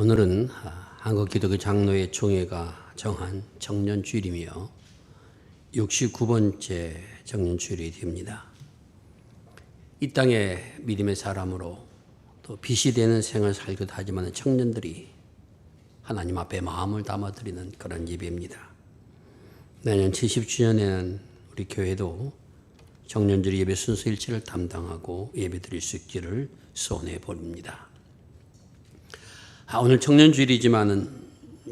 오늘은 한국 기독교 장로회 총회가 정한 정년 주일이며 69번째 정년 주일이 됩니다. 이 땅에 믿음의 사람으로 또 빛이 되는 생을 살기도 하지만 청년들이 하나님 앞에 마음을 담아드리는 그런 예배입니다. 내년 70주년에는 우리 교회도 정년주일 예배 순서 일치를 담당하고 예배 드릴 수 있기를 소원해 봅니다. 아, 오늘 청년 주일이지만은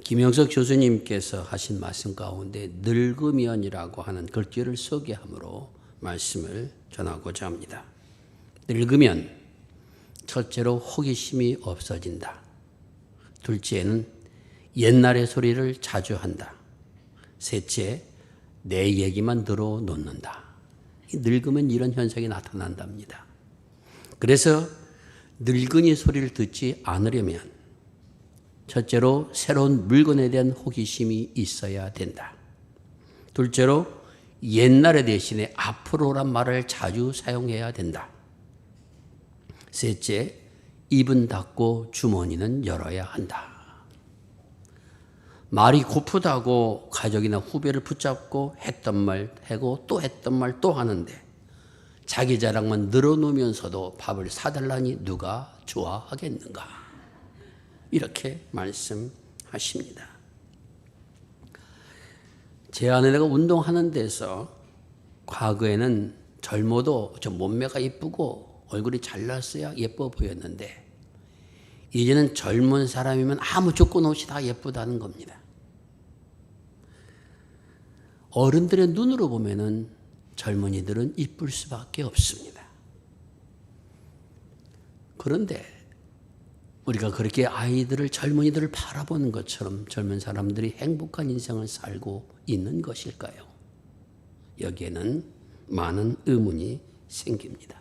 김영석 교수님께서 하신 말씀 가운데 늙으면이라고 하는 글귀를 소개함으로 말씀을 전하고자 합니다. 늙으면 첫째로 호기심이 없어진다. 둘째는 옛날의 소리를 자주 한다. 셋째, 내 얘기만 들어 놓는다. 늙으면 이런 현상이 나타난답니다. 그래서 늙은이 소리를 듣지 않으려면 첫째로 새로운 물건에 대한 호기심이 있어야 된다. 둘째로 옛날에 대신에 앞으로란 말을 자주 사용해야 된다. 셋째, 입은 닫고 주머니는 열어야 한다. 말이 고프다고 가족이나 후배를 붙잡고 했던 말 하고 또 했던 말 또 하는데 자기 자랑만 늘어놓으면서도 밥을 사달라니 누가 좋아하겠는가? 이렇게 말씀하십니다. 제 아내가 운동하는 데서 과거에는 젊어도 저 몸매가 이쁘고 얼굴이 잘났어야 예뻐 보였는데 이제는 젊은 사람이면 아무 조건 없이 다 예쁘다는 겁니다. 어른들의 눈으로 보면은 젊은이들은 이쁠 수밖에 없습니다. 그런데 우리가 그렇게 아이들을 젊은이들을 바라보는 것처럼 젊은 사람들이 행복한 인생을 살고 있는 것일까요? 여기에는 많은 의문이 생깁니다.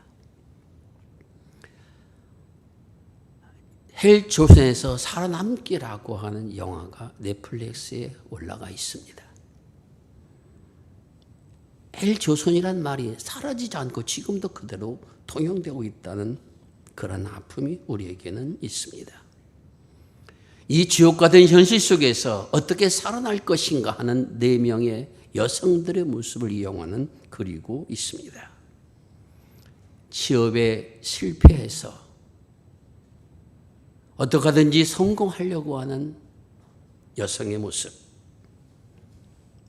헬 조선에서 살아남기라고 하는 영화가 넷플릭스에 올라가 있습니다. 헬 조선이란 말이 사라지지 않고 지금도 그대로 통용되고 있다는 그런 아픔이 우리에게는 있습니다. 이 지옥 같은 현실 속에서 어떻게 살아날 것인가 하는 네 명의 여성들의 모습을 이 영화는 그리고 있습니다. 취업에 실패해서 어떻게 하든지 성공하려고 하는 여성의 모습.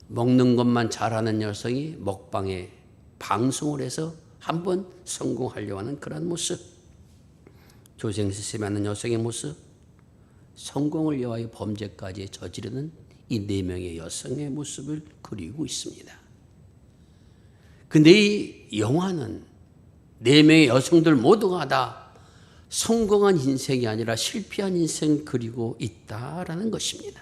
먹는 것만 잘하는 여성이 먹방에 방송을 해서 한번 성공하려고 하는 그런 모습. 조생스세 하는 여성의 모습. 성공을 위하여 범죄까지 저지르는 이 네 명의 여성의 모습을 그리고 있습니다. 근데 이 영화는 네 명의 여성들 모두가 다 성공한 인생이 아니라 실패한 인생 그리고 있다라는 것입니다.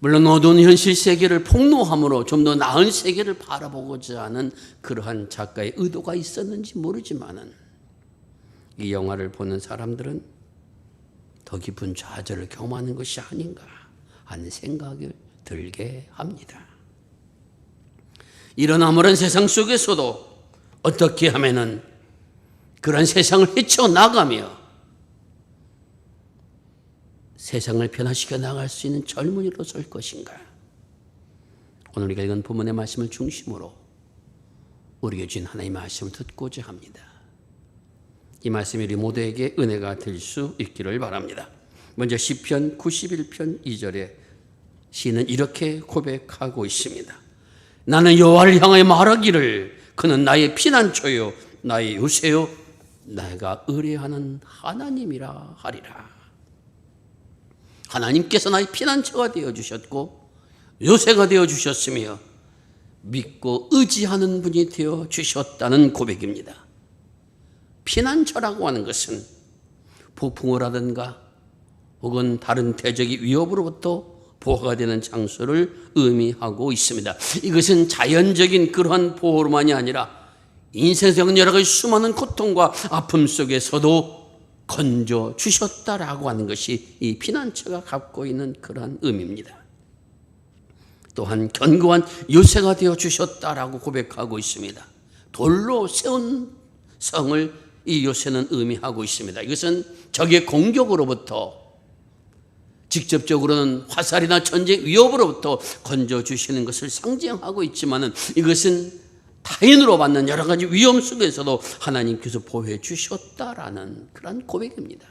물론 어두운 현실 세계를 폭로함으로 좀 더 나은 세계를 바라보고자 하는 그러한 작가의 의도가 있었는지 모르지만은 이 영화를 보는 사람들은 더 깊은 좌절을 경험하는 것이 아닌가 하는 생각을 들게 합니다. 이런 아무런 세상 속에서도 어떻게 하면은 그런 세상을 헤쳐나가며 세상을 변화시켜 나갈 수 있는 젊은이로 설 것인가? 오늘 우리가 읽은 본문의 말씀을 중심으로 우리에게 주신 하나님의 말씀을 듣고자 합니다. 이 말씀이 우리 모두에게 은혜가 될 수 있기를 바랍니다. 먼저 시편 91편 2절에 시는 이렇게 고백하고 있습니다. 나는 여호와를 향하여 말하기를 그는 나의 피난처요 나의 요새요 내가 의뢰하는 하나님이라 하리라. 하나님께서 나의 피난처가 되어 주셨고 요새가 되어 주셨으며 믿고 의지하는 분이 되어 주셨다는 고백입니다. 피난처라고 하는 것은 폭풍을 하든가 혹은 다른 대적의 위협으로부터 보호가 되는 장소를 의미하고 있습니다. 이것은 자연적인 그러한 보호만이 아니라 인생적 여러 가지 수많은 고통과 아픔 속에서도 건져 주셨다라고 하는 것이 이 피난처가 갖고 있는 그러한 의미입니다. 또한 견고한 요새가 되어 주셨다라고 고백하고 있습니다. 돌로 세운 성을 이 요새는 의미하고 있습니다. 이것은 적의 공격으로부터 직접적으로는 화살이나 전쟁 위협으로부터 건져 주시는 것을 상징하고 있지만은 이것은 타인으로 받는 여러 가지 위험 속에서도 하나님께서 보호해 주셨다라는 그런 고백입니다.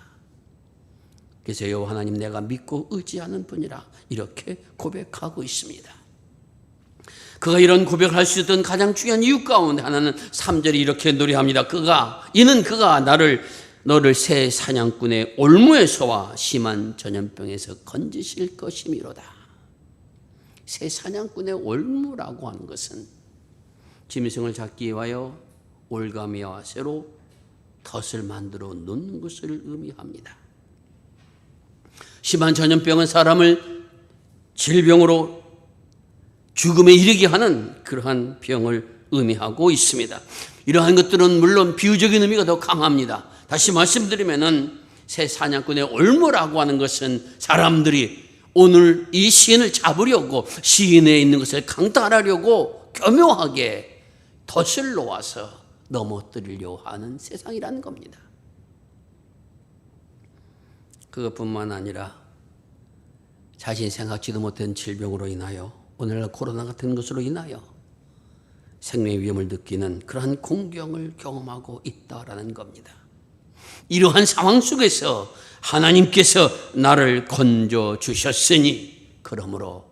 그래서 여호와 하나님 내가 믿고 의지하는 분이라 이렇게 고백하고 있습니다. 그가 이런 고백을 할 수 있던 가장 중요한 이유 가운데 하나는 3절이 이렇게 노래합니다. 그가 이는 그가 나를 너를 새 사냥꾼의 올무에서와 심한 전염병에서 건지실 것이미로다. 새 사냥꾼의 올무라고 하는 것은 짐승을 잡기 위하여 올가미와 쇠로 덫을 만들어 놓는 것을 의미합니다. 심한 전염병은 사람을 질병으로 죽음에 이르게 하는 그러한 병을 의미하고 있습니다. 이러한 것들은 물론 비유적인 의미가 더 강합니다. 다시 말씀드리면은 새 사냥꾼의 올무라고 하는 것은 사람들이 오늘 이 시인을 잡으려고 시인에 있는 것을 강탈하려고 교묘하게 덫을 놓아서 넘어뜨리려 하는 세상이라는 겁니다. 그것뿐만 아니라 자신이 생각지도 못한 질병으로 인하여 오늘날 코로나 같은 것으로 인하여 생명의 위험을 느끼는 그러한 공경을 경험하고 있다라는 겁니다. 이러한 상황 속에서 하나님께서 나를 건져 주셨으니 그러므로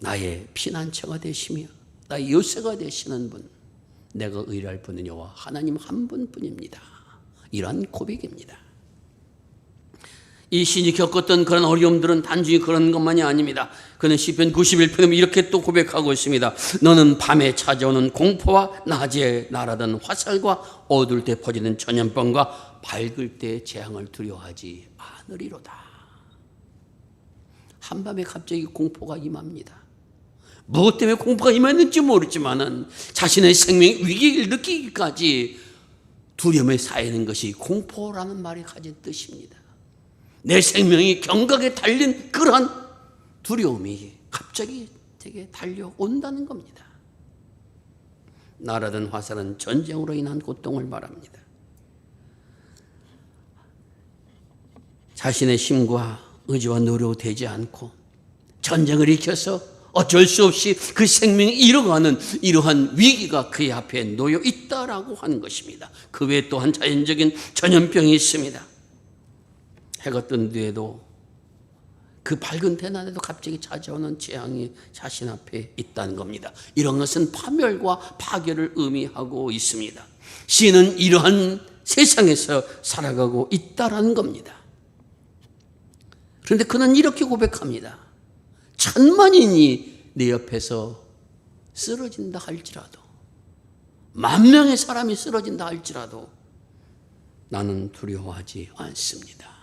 나의 피난처가 되시며 나의 요새가 되시는 분 내가 의뢰할 분은 여호와 하나님 한 분뿐입니다. 이러한 고백입니다. 이 신이 겪었던 그런 어려움들은 단순히 그런 것만이 아닙니다. 그는 시편 91편에 이렇게 또 고백하고 있습니다. 너는 밤에 찾아오는 공포와 낮에 날아든 화살과 어두울 때 퍼지는 전염병과 밝을 때 재앙을 두려워하지 않으리로다. 한밤에 갑자기 공포가 임합니다. 무엇 때문에 공포가 임했는지 모르지만은 자신의 생명 위기를 느끼기까지 두려움에 쌓이는 것이 공포라는 말이 가진 뜻입니다. 내 생명이 경각에 달린 그러한 두려움이 갑자기 되게 달려온다는 겁니다. 날아든 화살은 전쟁으로 인한 고통을 말합니다. 자신의 힘과 의지와 노력이 되지 않고 전쟁을 일으켜서 어쩔 수 없이 그 생명이 잃어가는 이러한 위기가 그의 앞에 놓여 있다라고 하는 것입니다. 그 외에 또한 자연적인 전염병이 있습니다. 해가 뜬 뒤에도 그 밝은 대낮에도 갑자기 찾아오는 재앙이 자신 앞에 있다는 겁니다. 이런 것은 파멸과 파괴를 의미하고 있습니다. 시인은 이러한 세상에서 살아가고 있다라는 겁니다. 그런데 그는 이렇게 고백합니다. 천만인이 내 옆에서 쓰러진다 할지라도, 만 명의 사람이 쓰러진다 할지라도 나는 두려워하지 않습니다.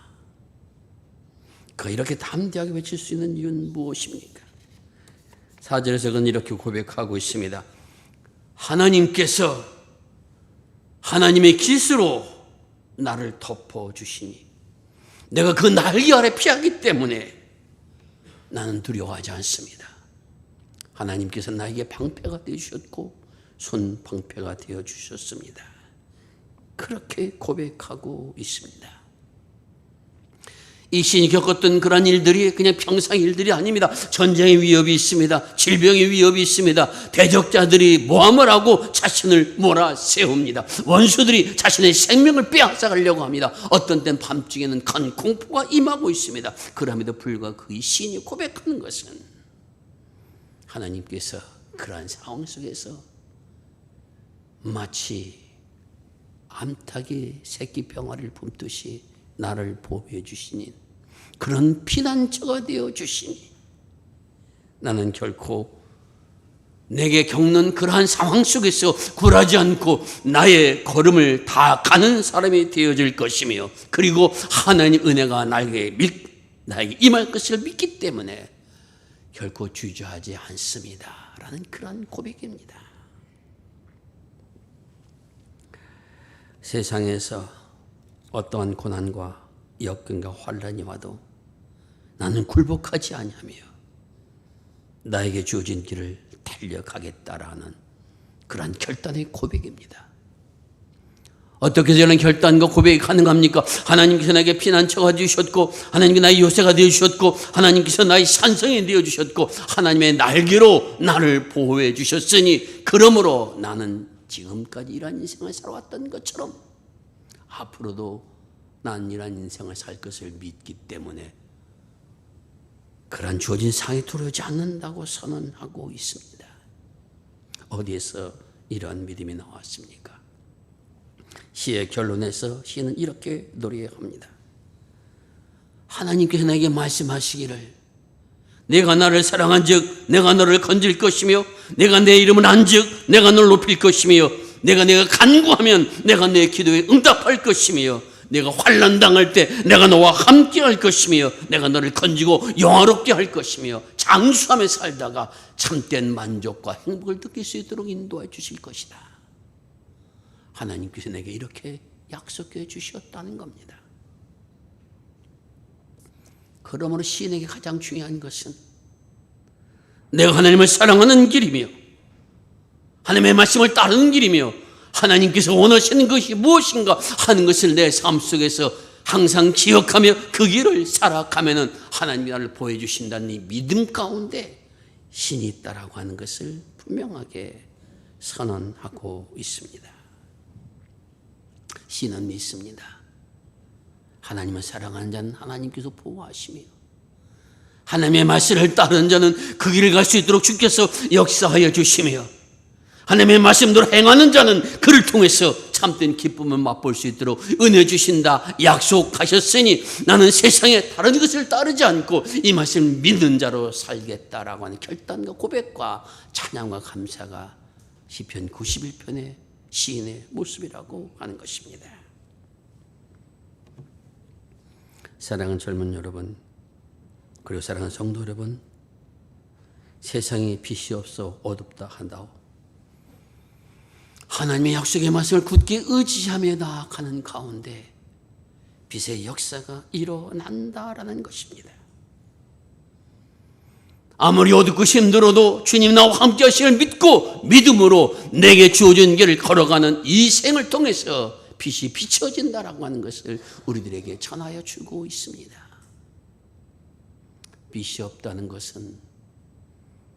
그 이렇게 담대하게 외칠 수 있는 이유는 무엇입니까? 사절에서 그는 이렇게 고백하고 있습니다. 하나님께서 하나님의 기스로 나를 덮어 주시니 내가 그 날개 아래 피하기 때문에 나는 두려워하지 않습니다. 하나님께서 나에게 방패가 되어 주셨고 손 방패가 되어 주셨습니다. 그렇게 고백하고 있습니다. 이 신이 겪었던 그런 일들이 그냥 평상 일들이 아닙니다. 전쟁의 위협이 있습니다. 질병의 위협이 있습니다. 대적자들이 모함을 하고 자신을 몰아 세웁니다. 원수들이 자신의 생명을 빼앗아가려고 합니다. 어떤 땐 밤중에는 큰 공포가 임하고 있습니다. 그럼에도 불구하고 그 신이 고백하는 것은 하나님께서 그러한 상황 속에서 마치 암탉이 새끼 병아리를 품듯이 나를 보호해 주시니 그런 피난처가 되어 주시니 나는 결코 내게 겪는 그러한 상황 속에서 굴하지 않고 나의 걸음을 다 가는 사람이 되어질 것이며 그리고 하나님 은혜가 나에게 밀, 나에게 임할 것을 믿기 때문에 결코 주저하지 않습니다. 라는 그런 고백입니다. 세상에서 어떠한 고난과 역경과 환란이 와도 나는 굴복하지 아니하며 나에게 주어진 길을 달려가겠다라는 그러한 결단의 고백입니다. 어떻게 저런 결단과 고백이 가능합니까? 하나님께서 나에게 피난처가 되셨고 하나님께 나의 요새가 되어주셨고 하나님께서 나의 산성이 되어주셨고 하나님의 날개로 나를 보호해 주셨으니 그러므로 나는 지금까지 이러한 인생을 살아왔던 것처럼 앞으로도 난 이러한 인생을 살 것을 믿기 때문에 그러한 주어진 상에 두려워지 않는다고 선언하고 있습니다. 어디에서 이러한 믿음이 나왔습니까? 시의 결론에서 시는 이렇게 노래합니다. 하나님께서 나에게 말씀하시기를 내가 나를 사랑한 즉 내가 너를 건질 것이며 내가 내 이름을 한 즉 내가 너를 높일 것이며 내가 내가 간구하면 내가 내 기도에 응답할 것이며 내가 환난 당할 때 내가 너와 함께 할 것이며 내가 너를 건지고 영화롭게 할 것이며 장수하며 살다가 참된 만족과 행복을 느낄 수 있도록 인도해 주실 것이다. 하나님께서 내게 이렇게 약속해 주셨다는 겁니다. 그러므로 시인에게 가장 중요한 것은 내가 하나님을 사랑하는 길이며 하나님의 말씀을 따르는 길이며 하나님께서 원하시는 것이 무엇인가 하는 것을 내 삶 속에서 항상 기억하며 그 길을 살아가면은 하나님이 나를 보여주신다는 이 믿음 가운데 신이 있다라고 하는 것을 분명하게 선언하고 있습니다. 신은 믿습니다. 하나님을 사랑하는 자는 하나님께서 보호하시며 하나님의 말씀을 따르는 자는 그 길을 갈 수 있도록 주께서 역사하여 주시며 하나님의 말씀대로 행하는 자는 그를 통해서 참된 기쁨을 맛볼 수 있도록 은혜 주신다 약속하셨으니 나는 세상에 다른 것을 따르지 않고 이 말씀을 믿는 자로 살겠다라고 하는 결단과 고백과 찬양과 감사가 시편 91편의 시인의 모습이라고 하는 것입니다. 사랑하는 젊은 여러분 그리고 사랑하는 성도 여러분 세상에 빛이 없어 어둡다 한다오 하나님의 약속의 말씀을 굳게 의지하며 나아가는 가운데 빛의 역사가 일어난다라는 것입니다. 아무리 어둡고 힘들어도 주님 나와 함께 하시를 믿고 믿음으로 내게 주어진 길을 걸어가는 이 생을 통해서 빛이 비춰진다라고 하는 것을 우리들에게 전하여 주고 있습니다. 빛이 없다는 것은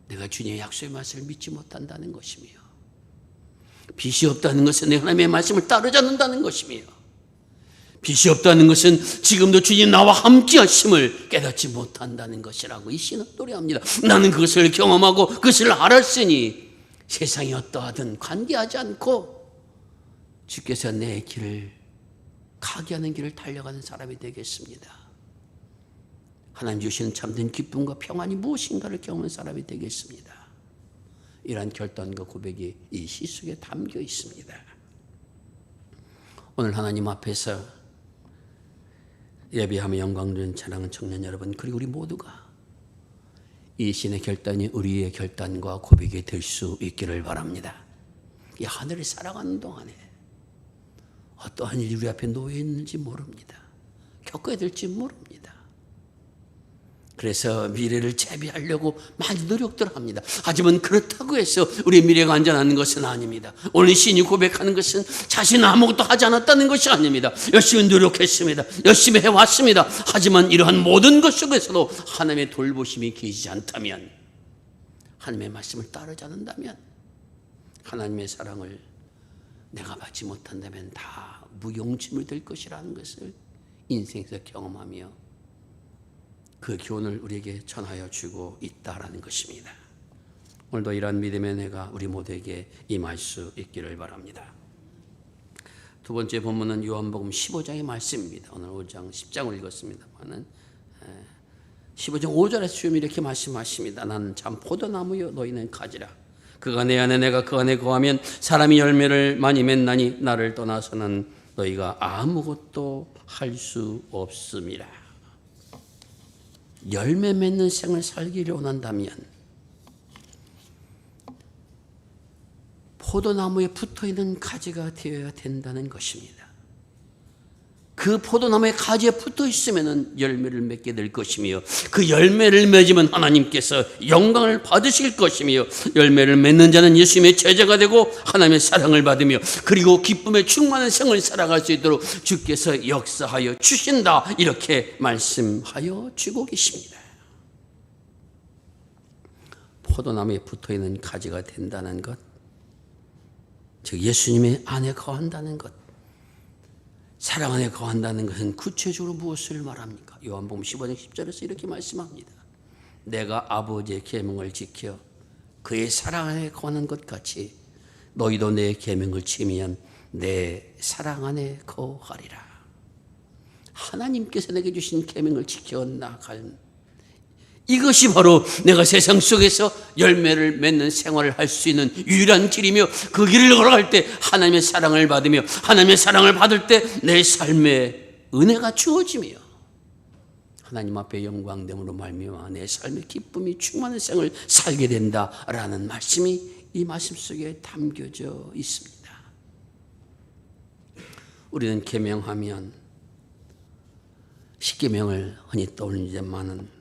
내가 주님의 약속의 말씀을 믿지 못한다는 것이며 빛이 없다는 것은 내 하나님의 말씀을 따르지 않는다는 것이며 빛이 없다는 것은 지금도 주님 나와 함께 하심을 깨닫지 못한다는 것이라고 이 시는 노래합니다. 나는 그것을 경험하고 그것을 알았으니 세상이 어떠하든 관계하지 않고 주께서 내 길을 가게 하는 길을 달려가는 사람이 되겠습니다. 하나님 주시는 참된 기쁨과 평안이 무엇인가를 경험하는 사람이 되겠습니다. 이러한 결단과 고백이 이 시 속에 담겨 있습니다. 오늘 하나님 앞에서 예배하며 영광드리는 찬양하는 청년 여러분 그리고 우리 모두가 이 신의 결단이 우리의 결단과 고백이 될 수 있기를 바랍니다. 이 하늘을 살아가는 동안에 어떠한 일이 우리 앞에 놓여 있는지 모릅니다. 겪어야 될지 모릅니다. 그래서 미래를 재비하려고 많이 노력들 합니다. 하지만 그렇다고 해서 우리 미래가 안전한 것은 아닙니다. 오늘 신이 고백하는 것은 자신은 아무것도 하지 않았다는 것이 아닙니다. 열심히 노력했습니다. 열심히 해왔습니다. 하지만 이러한 모든 것 속에서도 하나님의 돌보심이 계시지 않다면, 하나님의 말씀을 따르지 않는다면, 하나님의 사랑을 내가 받지 못한다면 다 무용지물 될 것이라는 것을 인생에서 경험하며 그 교훈을 우리에게 전하여 주고 있다라는 것입니다. 오늘도 이러한 믿음의 내가 우리 모두에게 임할 수 있기를 바랍니다. 두 번째 본문은 요한복음 15장의 말씀입니다. 오늘 5장 10장을 읽었습니다만은 15장 5절에서 주님이 이렇게 말씀하십니다. 나는 참 포도나무요 너희는 가지라. 그가 내 안에 내가 그 안에 거하면 사람이 열매를 많이 맺나니 나를 떠나서는 너희가 아무것도 할 수 없음이라. 열매 맺는 생을 살기를 원한다면 포도나무에 붙어 있는 가지가 되어야 된다는 것입니다. 그그 포도나무의 가지에 붙어 있으면 열매를 맺게 될 것이며 그 열매를 맺으면 하나님께서 영광을 받으실 것이며 열매를 맺는 자는 예수님의 제자가 되고 하나님의 사랑을 받으며 그리고 기쁨에 충만한 생을 살아갈 수 있도록 주께서 역사하여 주신다 이렇게 말씀하여 주고 계십니다. 포도나무에 붙어 있는 가지가 된다는 것, 즉 예수님의 안에 거한다는 것, 사랑 안에 거한다는 것은 구체적으로 무엇을 말합니까? 요한복음 15장 10절에서 이렇게 말씀합니다. 내가 아버지의 계명을 지켜 그의 사랑 안에 거하는 것 같이 너희도 내 계명을 지면 내 사랑 안에 거하리라. 하나님께서 내게 주신 계명을 지켜 나갈 이것이 바로 내가 세상 속에서 열매를 맺는 생활을 할 수 있는 유일한 길이며 그 길을 걸어갈 때 하나님의 사랑을 받으며 하나님의 사랑을 받을 때 내 삶에 은혜가 주어지며 하나님 앞에 영광됨으로 말미암아 내 삶의 기쁨이 충만한 생을 살게 된다라는 말씀이 이 말씀 속에 담겨져 있습니다. 우리는 계명하면 십계명을 흔히 떠올리지만은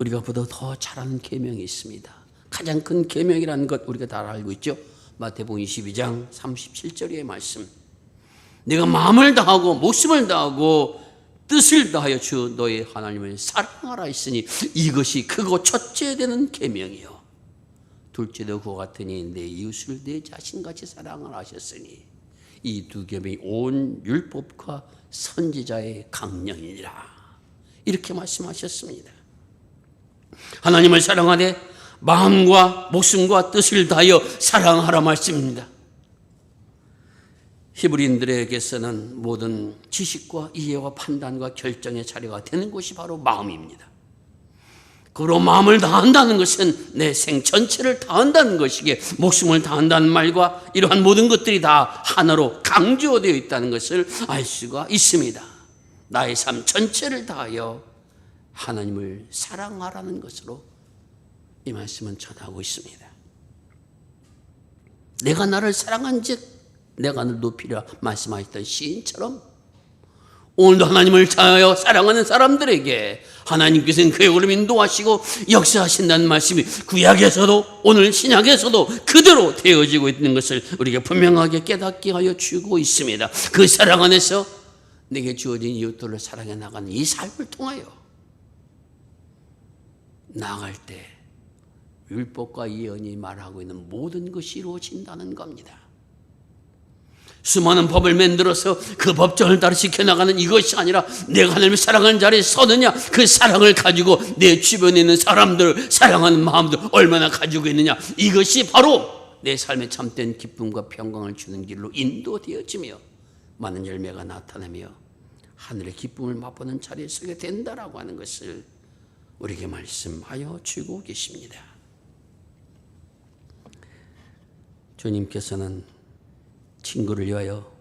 우리가 보다 더 잘하는 계명이 있습니다. 가장 큰 계명이라는 것 우리가 다 알고 있죠. 마태복음 22장 37절의 말씀. 내가 마음을 다하고 목숨을 다하고 뜻을 다하여 주 너의 하나님을 사랑하라 했으니 이것이 크고 첫째 되는 계명이요. 둘째도 그와 같으니 내 이웃을 내 자신같이 사랑하라 하셨으니 이 두 계명이 온 율법과 선지자의 강령이니라. 이렇게 말씀하셨습니다. 하나님을 사랑하되 마음과 목숨과 뜻을 다하여 사랑하라 말씀입니다. 히브리인들에게서는 모든 지식과 이해와 판단과 결정의 자료가 되는 곳이 바로 마음입니다. 그로 마음을 다한다는 것은 내 생 전체를 다한다는 것이기에 목숨을 다한다는 말과 이러한 모든 것들이 다 하나로 강조되어 있다는 것을 알 수가 있습니다. 나의 삶 전체를 다하여 하나님을 사랑하라는 것으로 이 말씀은 전하고 있습니다. 내가 나를 사랑한 즉 내가 늘 높이라 말씀하셨던 시인처럼 오늘도 하나님을 자하여 사랑하는 사람들에게 하나님께서는 그의 오름 인도하시고 역사하신다는 말씀이 구약에서도 오늘 신약에서도 그대로 되어지고 있는 것을 우리가 분명하게 깨닫게 하여 주고 있습니다. 그 사랑 안에서 내게 주어진 이웃들을 사랑해 나가는 이 삶을 통하여 나아갈 때 율법과 예언이 말하고 있는 모든 것이 이루어진다는 겁니다. 수많은 법을 만들어서 그 법정을 따라 지켜나가는 이것이 아니라 내가 하나님을 사랑하는 자리에 서느냐 그 사랑을 가지고 내 주변에 있는 사람들을 사랑하는 마음도 얼마나 가지고 있느냐 이것이 바로 내 삶에 참된 기쁨과 평강을 주는 길로 인도되어지며 많은 열매가 나타나며 하늘의 기쁨을 맛보는 자리에 서게 된다라고 하는 것을 우리에게 말씀하여 주고 계십니다. 주님께서는 친구를 위하여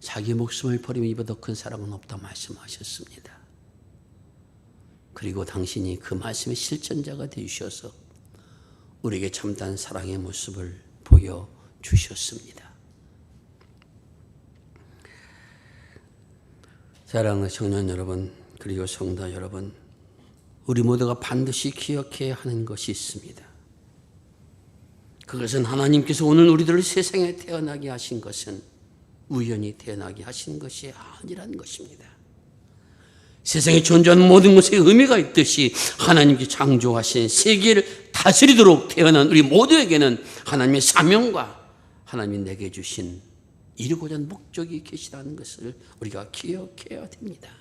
자기 목숨을 버리며 이보다 더큰 사랑은 없다 말씀하셨습니다. 그리고 당신이 그 말씀의 실천자가 되주셔서 우리에게 참된 사랑의 모습을 보여 주셨습니다. 사랑하는 청년 여러분, 그리고 성도 여러분, 우리 모두가 반드시 기억해야 하는 것이 있습니다. 그것은 하나님께서 오늘 우리들을 세상에 태어나게 하신 것은 우연히 태어나게 하신 것이 아니라는 것입니다. 세상에 존재하는 모든 것에 의미가 있듯이 하나님께 창조하신 세계를 다스리도록 태어난 우리 모두에게는 하나님의 사명과 하나님이 내게 주신 이루고자 하는 목적이 계시다는 것을 우리가 기억해야 됩니다.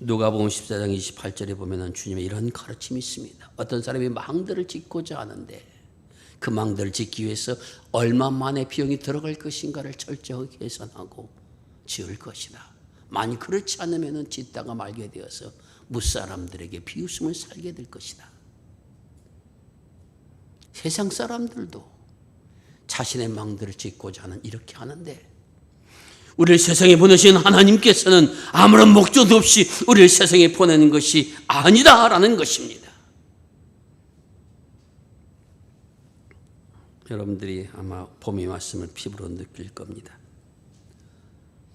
누가복음 14장 28절에 보면은 주님의 이런 가르침이 있습니다. 어떤 사람이 망들을 짓고자 하는데 그 망들을 짓기 위해서 얼마 만에 비용이 들어갈 것인가를 철저하게 계산하고 지을 것이다. 만약 그렇지 않으면은 짓다가 말게 되어서 무사람들에게 비웃음을 살게 될 것이다. 세상 사람들도 자신의 망들을 짓고자 하는 이렇게 하는데 우리를 세상에 보내신 하나님께서는 아무런 목적도 없이 우리를 세상에 보내는 것이 아니다라는 것입니다. 여러분들이 아마 봄이 왔음을 피부로 느낄 겁니다.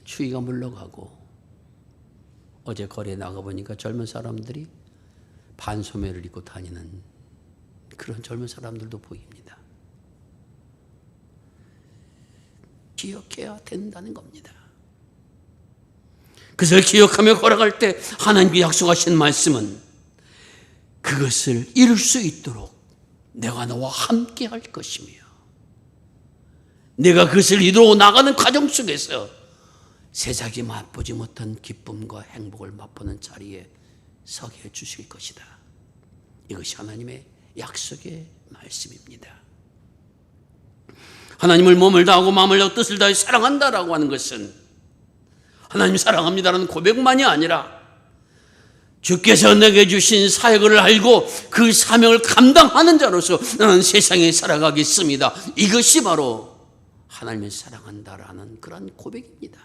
추위가 물러가고 어제 거리에 나가보니까 젊은 사람들이 반소매를 입고 다니는 그런 젊은 사람들도 보입니다. 기억해야 된다는 겁니다. 그것을 기억하며 걸어갈 때 하나님께 약속하신 말씀은 그것을 이룰 수 있도록 내가 너와 함께 할 것이며 내가 그것을 이루어 나가는 과정 속에서 세상이 맛보지 못한 기쁨과 행복을 맛보는 자리에 서게 해 주실 것이다. 이것이 하나님의 약속의 말씀입니다. 하나님을 몸을 다하고 마음을 다하고 뜻을 다해 사랑한다라고 하는 것은 하나님 사랑합니다라는 고백만이 아니라 주께서 내게 주신 사역을 알고 그 사명을 감당하는 자로서 나는 세상에 살아가겠습니다. 이것이 바로 하나님을 사랑한다라는 그런 고백입니다.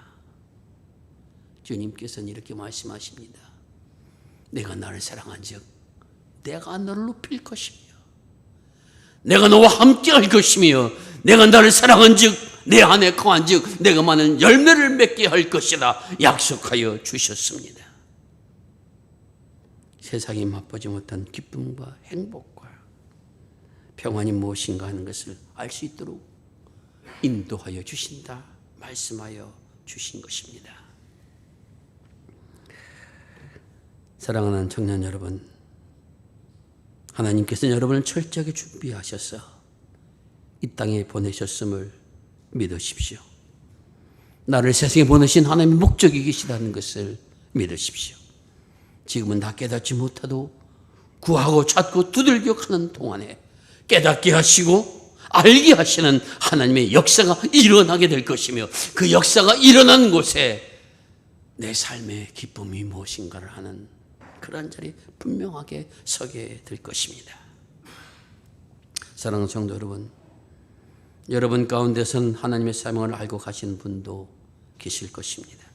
주님께서는 이렇게 말씀하십니다. 내가 나를 사랑한 즉 내가 너를 높일 것이며 내가 너와 함께 할 것이며 내가 나를 사랑한 즉 내 안에 거한 즉 내가 많은 열매를 맺게 할 것이다 약속하여 주셨습니다. 세상이 맛보지 못한 기쁨과 행복과 평안이 무엇인가 하는 것을 알 수 있도록 인도하여 주신다 말씀하여 주신 것입니다. 사랑하는 청년 여러분, 하나님께서는 여러분을 철저하게 준비하셔서 이 땅에 보내셨음을 믿으십시오. 나를 세상에 보내신 하나님의 목적이 계시다는 것을 믿으십시오. 지금은 다 깨닫지 못하도 구하고 찾고 두들겨 가는 동안에 깨닫게 하시고 알게 하시는 하나님의 역사가 일어나게 될 것이며 그 역사가 일어난 곳에 내 삶의 기쁨이 무엇인가를 하는 그런 자리에 분명하게 서게 될 것입니다. 사랑하는 성도 여러분, 여러분 가운데선 하나님의 사명을 알고 가신 분도 계실 것입니다.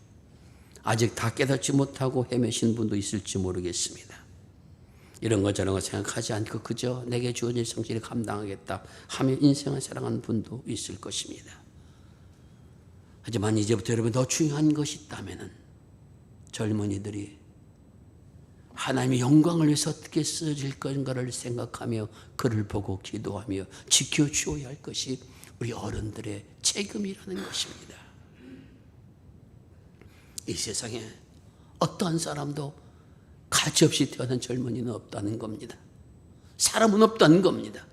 아직 다 깨닫지 못하고 헤매신 분도 있을지 모르겠습니다. 이런 것 저런 것 생각하지 않고 그저 내게 주어진 성실히 감당하겠다 하며 인생을 살아가는 분도 있을 것입니다. 하지만 이제부터 여러분 더 중요한 것이 있다면 젊은이들이 하나님의 영광을 위해서 어떻게 쓰여질 건가를 생각하며 그를 보고 기도하며 지켜주어야 할 것이 우리 어른들의 책임이라는 것입니다. 이 세상에 어떠한 사람도 가치 없이 태어난 젊은이는 없다는 겁니다. 사람은 없다는 겁니다.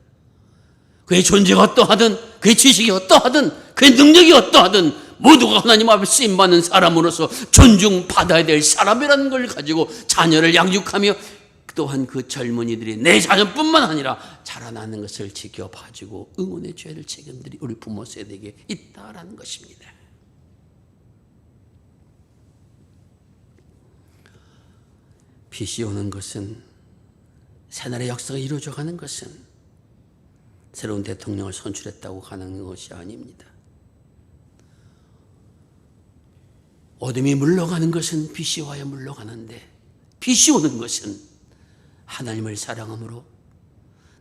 그의 존재가 어떠하든, 그의 지식이 어떠하든, 그의 능력이 어떠하든, 모두가 하나님 앞에 쓰임받는 사람으로서 존중받아야 될 사람이라는 걸 가지고 자녀를 양육하며 또한 그 젊은이들이 내 자녀뿐만 아니라 자라나는 것을 지켜봐주고 줘야 될 책임들이 우리 부모 세대에게 있다라는 것입니다. 빛이 오는 것은 새날의 역사가 이루어져 가는 것은 새로운 대통령을 선출했다고 가는 것이 아닙니다. 어둠이 물러가는 것은 빛이 와야 물러가는데 빛이 오는 것은 하나님을 사랑함으로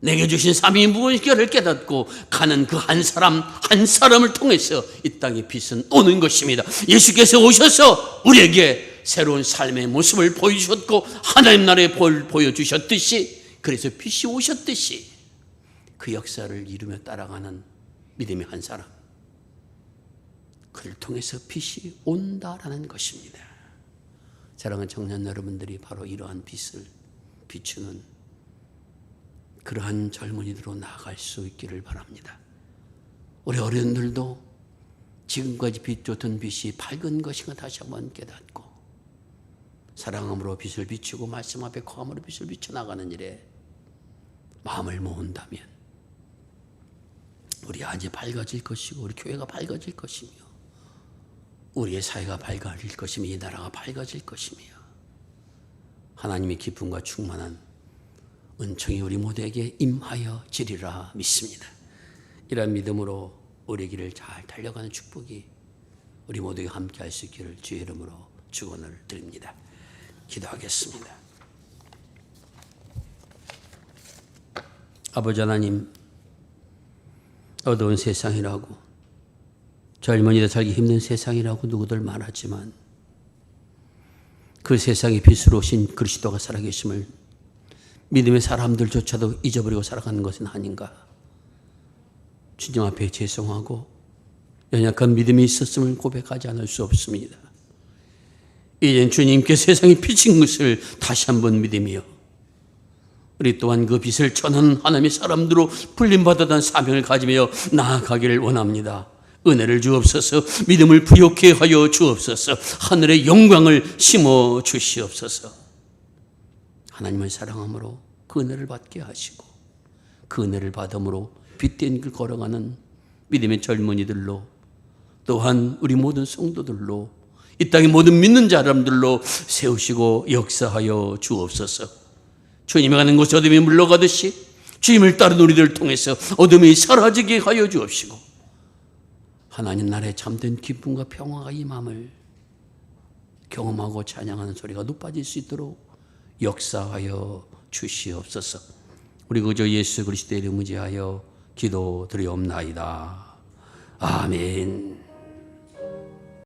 내게 주신 삼위 무엇인가를 깨닫고 가는 그 한 사람 한 사람을 통해서 이 땅에 빛은 오는 것입니다. 예수께서 오셔서 우리에게 새로운 삶의 모습을 보여주셨고 하나님 나라의 볼 보여주셨듯이 그래서 빛이 오셨듯이 그 역사를 이루며 따라가는 믿음의 한 사람 그를 통해서 빛이 온다라는 것입니다. 사랑하는 청년 여러분들이 바로 이러한 빛을 비추는 그러한 젊은이들로 나아갈 수 있기를 바랍니다. 우리 어른들도 지금까지 빛 좋던 빛이 밝은 것인가 다시 한번 깨닫고 사랑함으로 빛을 비추고 말씀 앞에 거함으로 빛을 비춰나가는 일에 마음을 모은다면 우리 아재 밝아질 것이고 우리 교회가 밝아질 것이며 우리의 사회가 밝아질 것이며 이 나라가 밝아질 것이며 하나님의 기쁨과 충만한 은총이 우리 모두에게 임하여 지리라 믿습니다. 이러한 믿음으로 우리 길을 잘 달려가는 축복이 우리 모두에게 함께 할 수 있기를 주의 이름으로 축원을 드립니다. 기도하겠습니다. 아버지 하나님 어두운 세상이라고 젊은이들 살기 힘든 세상이라고 누구들 말하지만 그 세상의 빛으로 오신 그리스도가 살아계심을 믿음의 사람들조차도 잊어버리고 살아가는 것은 아닌가. 주님 앞에 죄송하고 연약한 믿음이 있었음을 고백하지 않을 수 없습니다. 이젠 주님께 세상에 비친 것을 다시 한번 믿으며 우리 또한 그 빛을 전하는 하나님의 사람들로 불림받았다는 사명을 가지며 나아가기를 원합니다. 은혜를 주옵소서, 믿음을 부욕해 하여 주옵소서, 하늘의 영광을 심어 주시옵소서. 하나님을 사랑함으로 그 은혜를 받게 하시고 그 은혜를 받음으로 빛된 길 걸어가는 믿음의 젊은이들로 또한 우리 모든 성도들로 이 땅의 모든 믿는 사람들로 세우시고 역사하여 주옵소서. 주님이 가는 곳에 어둠이 물러가듯이 주님을 따르는 우리들을 통해서 어둠이 사라지게 하여 주옵시고 하나님 나라의 참된 기쁨과 평화가 이 마음을 경험하고 찬양하는 소리가 높아질 수 있도록 역사하여 주시옵소서. 우리 그저 예수 그리스도의 이름 의지하여 기도드리옵나이다. 아멘.